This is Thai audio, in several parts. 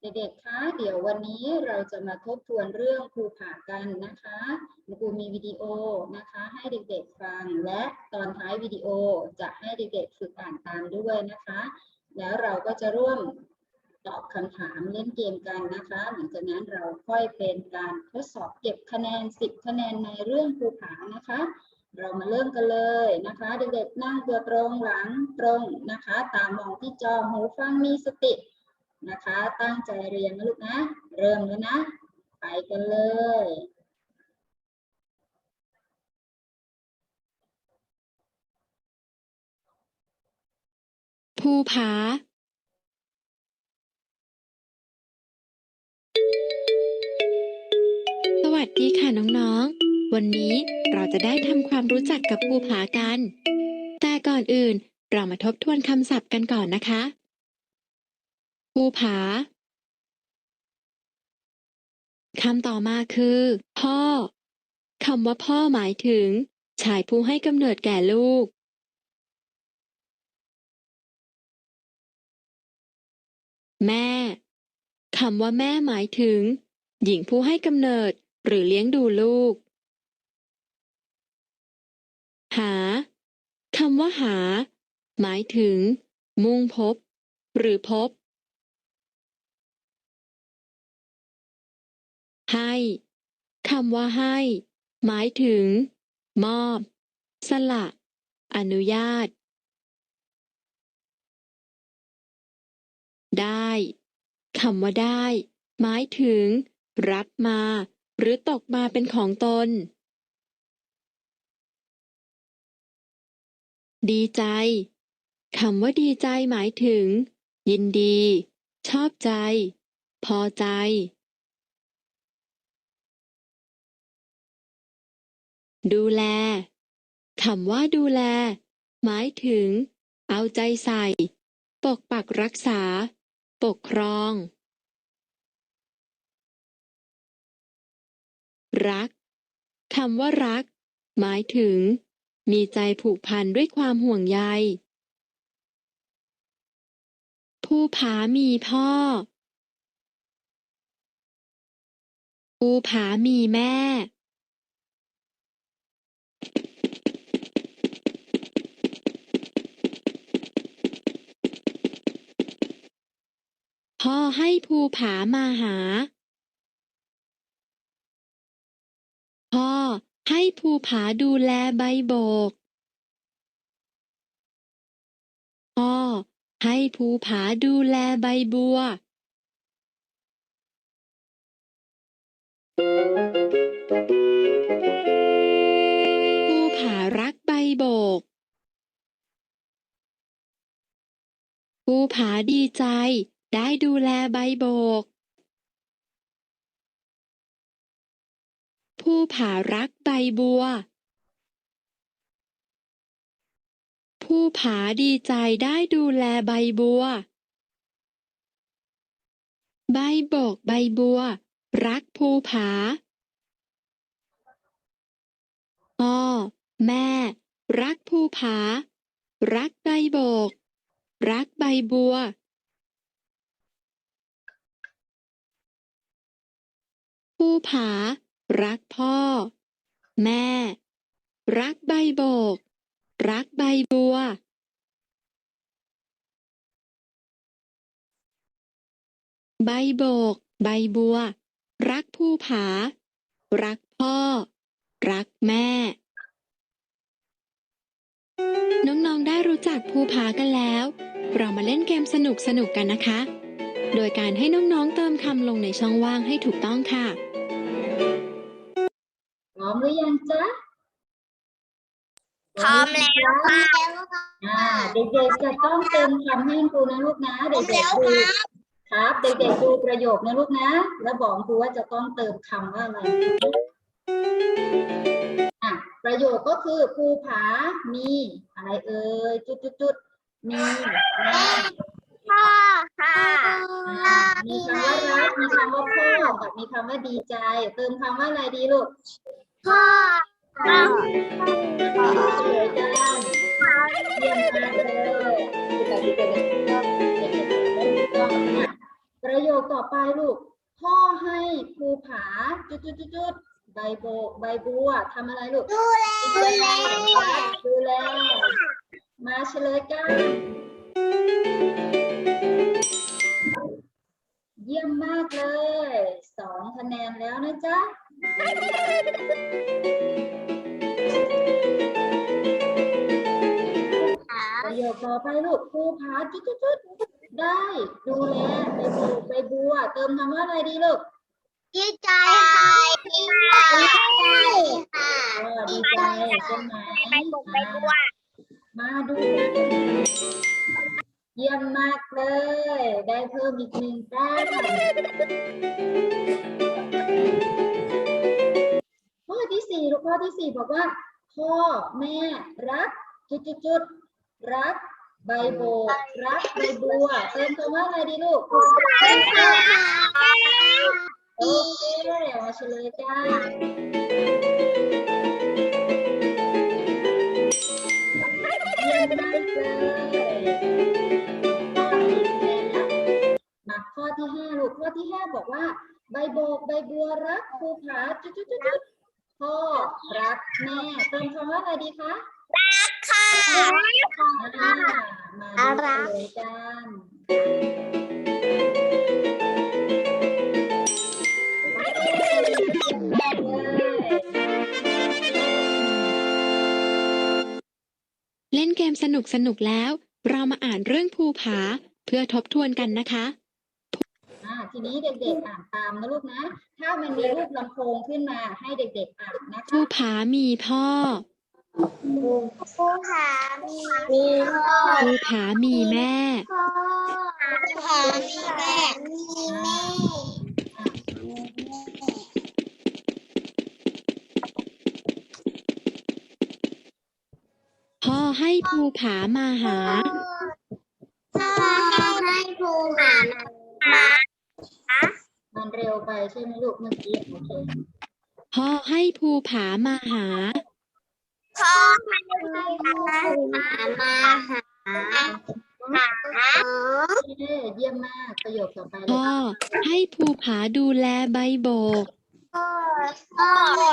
เด็กๆ คะ เดี๋ยววันนี้เราจะมาทบทวนเรื่องภูผากันนะคะครูมีวิดีโอนะคะ ให้เด็กๆ ฟัง และตอนท้ายวิดีโอจะให้เด็กๆ ฝึกอ่านตามด้วยนะคะ แล้วเราก็จะร่วมตอบคำถามเล่นเกมกันนะคะ หลังจากนั้นเราค่อยเป็นการทดสอบเก็บคะแนน 10 คะแนนในเรื่องภูผานะคะ เรามาเริ่มกันเลยนะคะ เด็กๆ นั่งตัวตรงหลังตรงนะคะ ตามมองที่จอหูฟังมีสติ นะคะ ตั้งใจเรียนนะลูกนะ เริ่มแล้วนะ ไปกันเลยภูผาสวัสดีค่ะน้องๆ วันนี้เราจะได้ทำความรู้จักกับภูผากัน แต่ก่อนอื่นเรามาทบทวนคำศัพท์กันก่อนนะคะ ภูผา คำต่อมาคือ พ่อ คำว่าพ่อหมายถึง ชายผู้ให้กำเนิดแก่ลูก แม่ คำว่าแม่หมายถึง หญิงผู้ให้กำเนิดหรือเลี้ยงดูลูก หา คำว่าหา หมายถึง มุ่งพบ หรือพบ ให้คำว่าให้ หมายถึง มอบ สละ อนุญาต ได้คำว่าได้ หมายถึง รับมา หรือตกมาเป็นของตน ดีใจคำว่าดีใจหมายถึง ยินดี ชอบใจ พอใจ ดูแลคำว่าดูแล หมายถึง เอาใจใส่ ปกปักรักษา ปกครอง รักคำว่ารัก หมายถึง มีใจผูกพันด้วยความห่วงใย ผู้ผามีพ่อ ผู้ผามีแม่ พ่อให้ภูผามาหา พ่อให้ภูผาดูแลใบโบก พ่อให้ภูผาดูแลใบบัว ภูผารักใบโบก ภูผาดีใจ ได้ดูแลใบโบกภูผารักใบบัวภูผาดีใจได้ดูแลใบบัว ใบโบกใบบัว รักภูผาพ่อแม่ รักภูผา รักใบโบก รักใบบัว ภูผา รักพ่อ แม่ รักใบโบก รักใบบัว ใบโบก ใบบัว รักภูผา รักพ่อ รักแม่ น้องๆได้รู้จักภูผากันแล้ว เรามาเล่นเกมสนุกๆกันนะคะโดยการให้น้องๆเติมคำลงในช่องว่างให้ถูกต้องค่ะ หรือยังจ๊ะพร้อมแล้วค่ะอ่าเด็กๆจะต้องเติมคำให้ครูนะลูกนะเด็กๆดูครับเด็กๆดูประโยคนะลูกนะ แล้วบอกครูว่าจะต้องเติมคำว่าอะไรอะประโยคก็คือภูผามีอะไรเอ่ยจุดๆๆมีแม่พ่อค่ะอ่ามีคำว่ารักมีคำว่าพ่อกับมีคำว่าดีใจ เติมคำว่าอะไรดีลูก พ่อค่ะสวยจังเยี่ยมมากเลยแต่เด็กๆก็เด็กๆก็ต้องนประโยคต่อไปลูก พ่อให้ภูผาจุดจุดจุดจุดใบโบใบบัวทำอะไรลูก ดูแล ดูแล ดูแล มาเฉลยกัน เยี่ยมมากเลยสองคะแนนแล้วนะจ๊ะ ประโยคต่อไปลูกครูพาจุดจุดจุดได้ดูแลใบบัวใบบัว เติมคำว่าอะไรดีลูกดีใจค่ะดีใจค่ะเออดีใจใช่ไหมไปบุกไปบัวมาดูกัน เยี่ยมมากเลย ได้เพิ่มอีกหนึ่งแต้มข้อที่สี่ลูกข้อที่สี่บอกว่า พ่อแม่รักจุดจุดจุดรักใบโบกรักใบบัวเติมคำว่าอะไรดีลูกโอเคมาเฉลยจ้า บอกว่า ใบโบกใบบัวรักภูผาจุดจุดจุดจุดพ่อรักแม่เติมคำว่าอะไรดีคะค่ะอ่ามาดูเลยกันเลยเล่นเกมสนุกสนุกแล้ว เรามาอ่านเรื่องภูผาเพื่อทบทวนกันนะคะ ทีนี้เด็กๆอ่านตามนะลูกนะ ถ้ามันมีรูปลำโพงขึ้นมาให้เด็กๆอ่านนะภูคะผามีพ่อผู้หามีมีพ่อภูผามีแม่ผู้หามีแม่มีแม่พ่อให้ภูผามาหาพ่อให้ผู้หามา มันเร็วไปใช่ไหมลูกเมื่อกี้โอเคพ่อให้ภูผามาหาพ่อให้ผู้หามาหาหาโอเยี่ยมมากประโยคต่อไปเลยพ่อให้ภูผาดูแลใบโบกพ่อ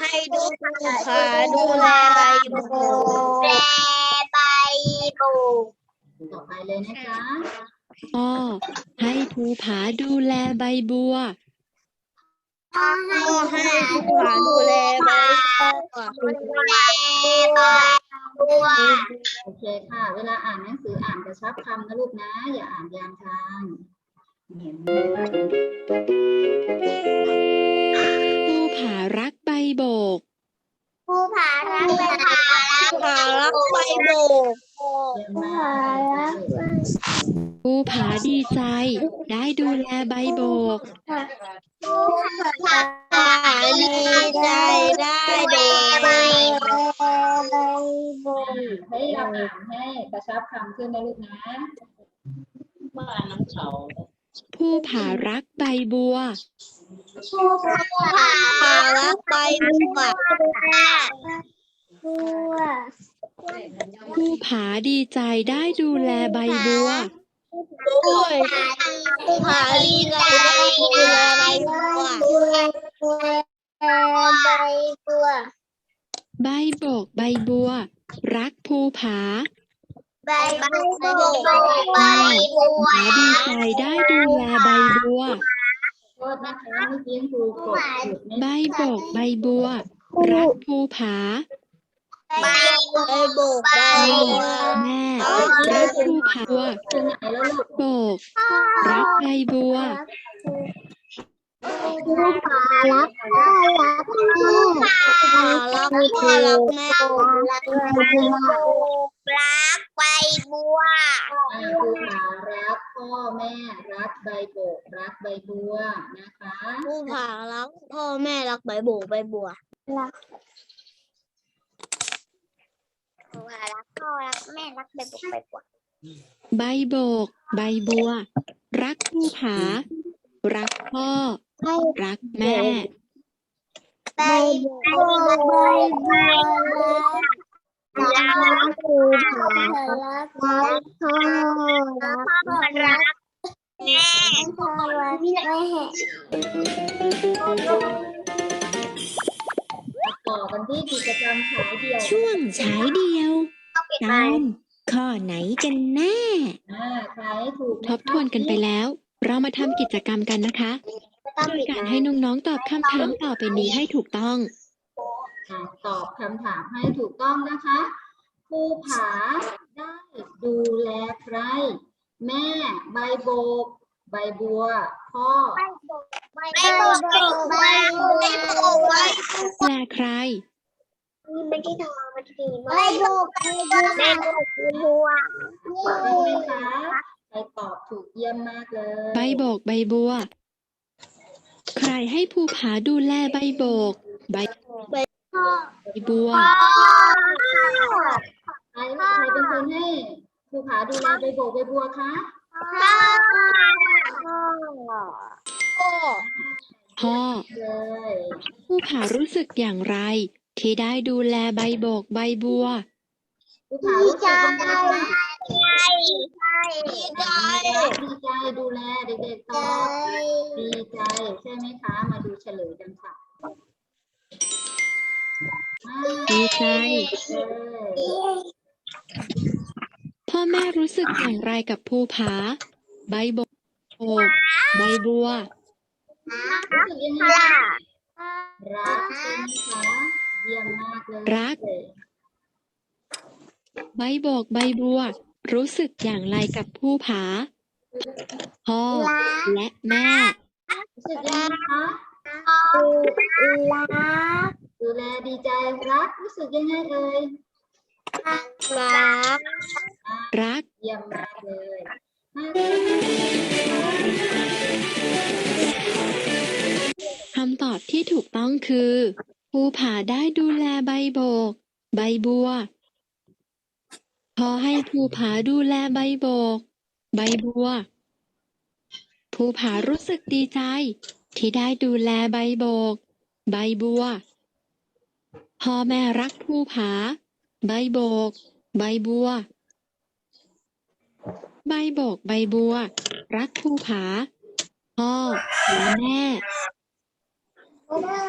ให้ดูค่ะดูแลใบบูแลใบบูต่อไปเลยนะคะพ่อให้ภูผาดูแลใบบัว พ่อให้ผู้หาดูแลใบบัวดูแลใบบัวโอเคค่ะ เวลาอ่านหนังสืออ่านกระชับคำนะลูกนะ อย่าอ่านยามทางภูผารักใบโบกผู้ผารักใบบอกผารักใบบูเยี่ยมมากภูผาดีใจ ได้ดูแลใบโบก ผู้ผาดีใจได้ดูใบบูพยายามอ่านให้กระชับคำขึ้นนะลูกนะภูผารักใบบัว ผู้ผารักใบบัวบัวภูผาดีใจได้ดูแลใบบัวผู้ผาดีใจได้ดูแลใบบัว ใบบกใบบัว รักภูผาใบบัวใบบัวผาดีใจได้ดูแลใบบัว ใบบกใบบัว รักภูผา ใบบัวใบบัวแม่รักภูผาบัวถึงไหนแล้วลูกโบกรักใบบัวผู้ผารักพ่อรักแม่ผารักพ่อรักแม่รักใบบัวรักใบบัวอ่าครูขารักพ่อแม่รักใบโบกรักใบบัวนะคะผู้ผารักพ่อแม่รักใบบัวใบบัว รักผู้ผารักพ่อรักแม่รักใบบัวใบบัวใบโบก ใบบัว รักภูผา รักพ่อ รักแม่ ใบบัวใบบัวรักผู้ผารักพ่อรักรักแม่ไม่เห็น ต่อกันที่กิจกรรมฉายเดี่ยว ช่วงฉายเดียวตอนข้อไหนกันแน่อ่าใครถูกทบทวนกันไปแล้ว เรามาทำกิจกรรมกันนะคะต้องโดปิยดการให้น้องๆตอบคำถามต่อไปนี้ให้ถูกต้องอ่าตอบคำถามให้ถูกต้องนะคะภูผาได้ดูแลใคร แม่ใบโบก ใบบัว พ่อ ไม่บกไม่บกไม่บกไม่แปลใครไม่ได้ทำมันดีมากไม่บอกไม่บอกไม่บอกบัวเป็นไหมคะใครตอบถูกเยี่ยมมากเลยใบโบกใบบัว ใครให้ภูผาดูแลใบโบก ใบใบบัวใครใครเป็นคนให้ภูผาดูแลใบโบกใบบัวคะ พ่อเลยภูผารู้สึกอย่างไร ที่ได้ดูแลใบโบกใบบัวภูผารู้สึกยังไงคะดีใจดีใจดูแลเด็กๆตอบดีใจใช่ไหมคะมาดูเฉลยกันค่ะอ่าดีใจเลยพ่อแม่รู้สึกอย่างไรกับภูผา ใบโบกใบบัว รู้สึกยังไงรักใช่ไหมคะเยี่ยมมากเลยรัก ใบโบกใบบัว รู้สึกอย่างไรกับภูผาพ่อและแม่รู้สึกยังไงคะรักดูแลดีใจรักรู้สึกยังไงเอ่ยรักอ่ารักเยี่ยมมากเลยอ่าคำตอบที่ถูกต้องคือ ภูผาได้ดูแลใบโบก ใบบัว พอให้ภูผาดูแลใบโบก ใบบัว ภูผารู้สึกดีใจ ที่ได้ดูแลใบโบก ใบบัว พ่อแม่รักภูผา ใบโบก ใบบัว ใบโบก ใบบัว รักภูผาพ่อและแม่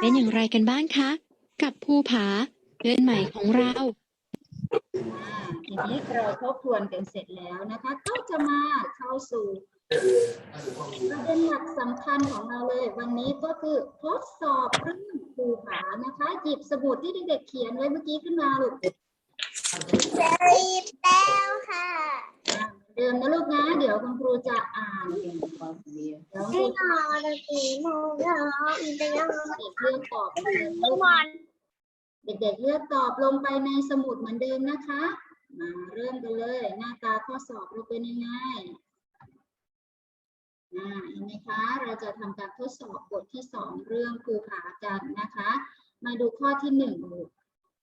เป็นอย่างไรกันบ้างคะ กับภูผาเพื่อนใหม่ของเราอ่าทีนี้เราทบทวนกันเสร็จแล้วนะคะ ก็จะมาเข้าสู่ประเด็นหลักสำคัญของเราเลย วันนี้ก็คือทดสอบเรื่องภูผานะคะหยิบสมุดที่เด็กๆเขียนไว้เมื่อกี้ขึ้นมาลูก เดิมนะลูกนะ เดี๋ยวคุณครูจะอ่านเดี๋ยวคุณครูไม่นอนสีโมงแล้วอีกแล้วเด็กเลือกตอบเหมือนเดิมลูกเด็กๆเลือกตอบลงไปในสมุดเหมือนเดิมนะคะ มาเริ่มกันเลย หน้าตาข้อสอบเราเป็นยังไงอ่าเห็นไหมคะ เราจะทำการทดสอบบทที่สองเรื่องภูผากันนะคะ มาดูข้อที่หนึ่งลูก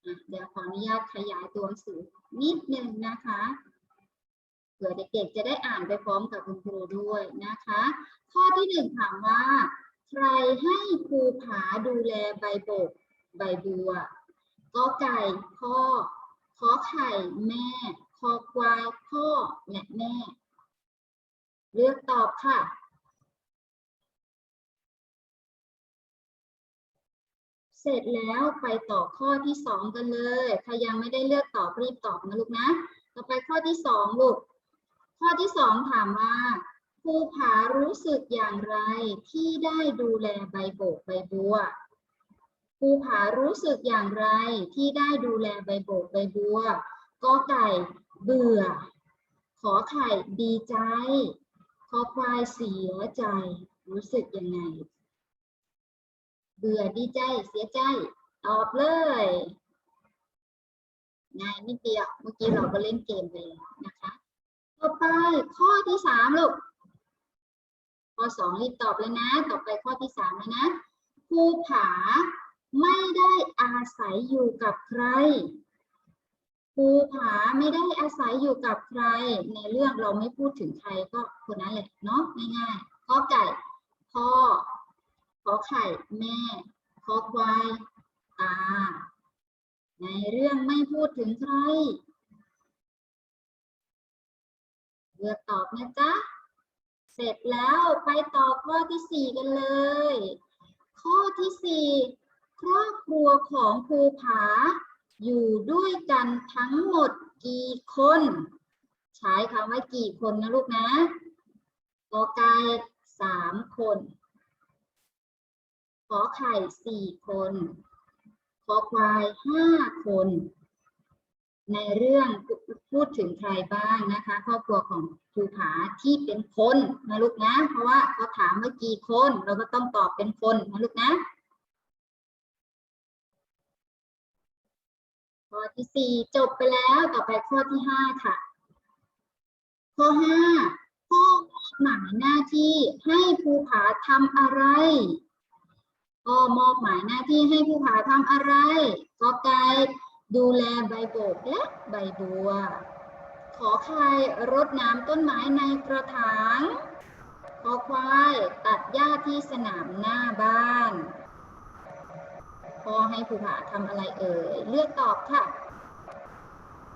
อะเดี๋ยวขออนุญาตขยายตัวหนังสือนิดนึงนะคะ ผื่อเด็กๆจะได้อ่านไปพร้อมกับคุณครูด้วยนะคะ ข้อที่หนึ่งถามว่า ใครให้ภูผาดูแลใบบก ใบบัวกอไก่พ่อขอไข่แม่คอควายพ่อและแม่ เลือกตอบค่ะเสร็จแล้วไปต่อข้อที่สองกันเลยใครยังไม่ได้เลือกตอบรีบตอบนะลูกนะ ต่อไปข้อที่สองลูก ข้อที่สองถามว่าภูผารู้สึกอย่างไรที่ได้ดูแลใบโบกใบบัวภูผารู้สึกอย่างไรที่ได้ดูแลใบโบกใบบัวกอไก่เบื่อ ขอไข่ดีใจขอควายเสียใจ รู้สึกยังไง เบื่อดีใจเสียใจ ตอบเลยง่ายนิดเดียวเมื่อกี้เราก็เล่นเกมไปแล้วนะคะ ต่อไปข้อที่สามลูกข้อสองรีบตอบเลยนะ ต่อไปข้อที่สามเลยนะภูผาไม่ได้อาศัยอยู่กับใครภูผาไม่ได้อาศัยอยู่กับใคร ในเรื่องเราไม่พูดถึงใครก็คนนั้นแหละเนาะง่ายๆข้อไก่พ่อขอไข่แม่ขอควายตา ในเรื่องไม่พูดถึงใคร เลือกตอบนะจ๊ะ เสร็จแล้วไปต่อข้อที่สี่กันเลย ข้อที่สี่ครอบครัวของภูผา อยู่ด้วยกันทั้งหมดกี่คน ใช้คำว่ากี่คนนะลูกนะกอไก่สามคนขอไข่สี่คนขอควายห้าคน ในเรื่อง พูดถึงใครบ้างนะคะ ครอบครัวของภูผาที่เป็นคนนะลูกนะ เพราะว่าเขาถามว่ากี่คน เราก็ต้องตอบเป็นคนนะลูกนะข้อที่สี่จบไปแล้วต่อไปข้อที่ห้าค่ะ ข้อห้าพ่อมอบหมายหน้าที่ให้ภูผาทำอะไรก็มอบหมายหน้าที่ให้ภูผาทำอะไรก็ไก่ ดูแลใบโบกและใบบัว ขอไข่รดน้ำต้นไม้ในกระถางขอควายตัดหญ้าที่สนามหน้าบ้านพ่อให้ภูผาทำอะไรเอ่ย เลือกตอบค่ะ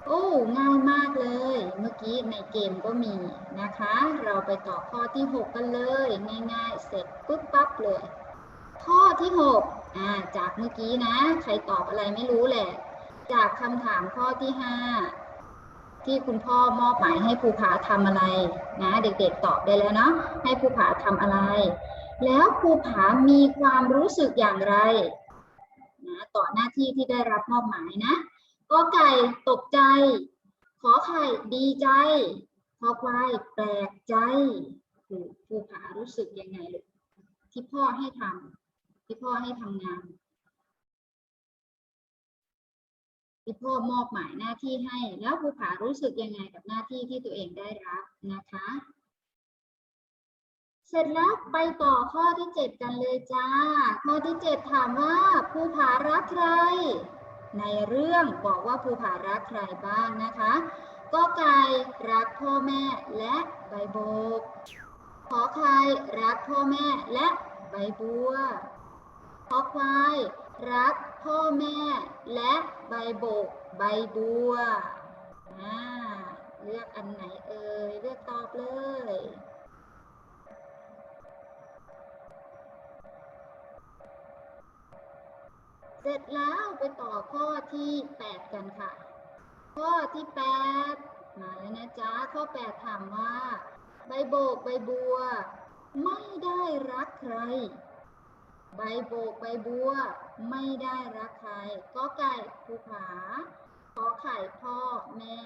โอ้ง่ายมากเลย เมื่อกี้ในเกมก็มีนะคะ เราไปต่อข้อที่ 6 กันเลย ง่ายๆ เสร็จปุ๊บปั๊บเลย ข้อที่ 6อ่าจากเมื่อกี้นะ ใครตอบอะไรไม่รู้แหละ จากคำถามข้อที่5ที่คุณพ่อมอบหมายให้ภูผาทำอะไรนะเด็กๆตอบได้แล้วเนาะให้ภูผาทำอะไร แล้วภูผามีความรู้สึกอย่างไรนะต่อหน้าที่ที่ได้รับมอบหมายนะก็ไก่ตกใจ ขอไข่ดีใจขอควายแปลกใจคือภูผารู้สึกยังไงลูกที่พ่อให้ทำที่พ่อให้ทำงาน ที่พ่อมอบหมายหน้าที่ให้ แล้วภูผารู้สึกยังไงกับหน้าที่ที่ตัวเองได้รับนะคะ เสร็จแล้วไปต่อข้อที่เจ็ดกันเลยจ้า ข้อที่เจ็ดถามว่าภูผารักใคร ในเรื่องบอกว่าภูผารักใครบ้างนะคะก็ไก่รักพ่อแม่และใบโบกขอไข่รักพ่อแม่และใบบัวขอควายรักพ่อแม่และ ใบโบก ใบบัวอ่าเลือกอันไหนเอ่ย เลือกตอบเลย เสร็จแล้วไปต่อข้อที่ 8 กันค่ะ ข้อที่ 8 มาแล้วนะจ๊ะ ข้อ 8 ถามว่า ใบโบก ใบบัว ไม่ได้รักใคร ใบโบกใบบัว ไม่ได้รักใครก็ไก่ภูผาขอไข่พ่อแม่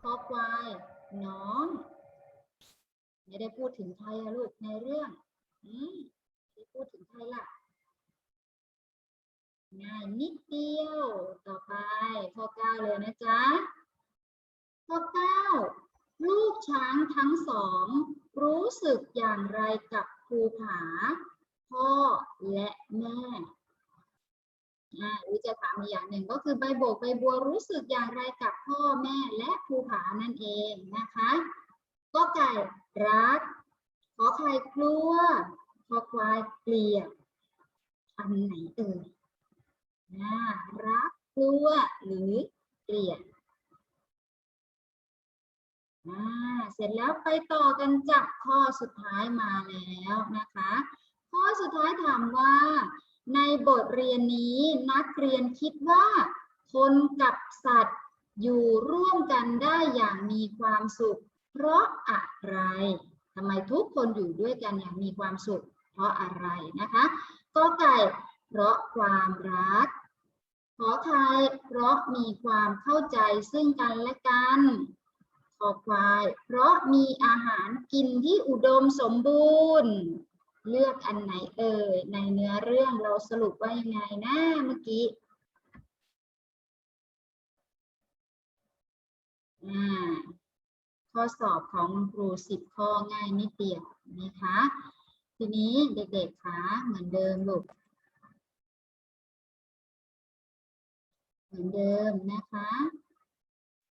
ขอควาย น้อง ไม่ได้พูดถึงใครอะลูกในเรื่องอืมไม่พูดถึงใครล่ะง่ายนิดเดียว ต่อไปข้อเก้าเลยนะจ๊ะข้อเก้าลูกช้างทั้งสอง รู้สึกอย่างไรกับภูผา พ่อและแม่อาหรือจะถามอีกอย่างหนึ่งก็คือใบโบกใบบัวรู้สึกอย่างไรกับพ่อแม่และภูผานั่นเองนะคะก็ไก่รักขอไข่กลัวขอควายเกลียดอันไหนเอ่ยน่ารักกลัวหรือเกลียดอ่าเสร็จแล้วไปต่อกันจากข้อสุดท้ายมาแล้วนะคะ ข้อสุดท้ายถามว่า ในบทเรียนนี้นักเรียนคิดว่า คนกับสัตว์อยู่ร่วมกันได้อย่างมีความสุข เพราะอะไรทำไมทุกคนอยู่ด้วยกันอย่างมีความสุข เพราะอะไรนะคะก็ไก่เพราะความรักขอไทยเพราะมีความเข้าใจซึ่งกันและกันขอควาย เพราะมีอาหารกินที่อุดมสมบูรณ์ เลือกอันไหนเอ่ยในเนื้อเรื่องเราสรุปว่ายังไงนะเมื่อกี้ข้อสอบของคุณครูสิบข้อง่ายนิดเดียวนะคะ ทีนี้เด็กๆคะเหมือนเดิมลูกเหมือนเดิมนะคะ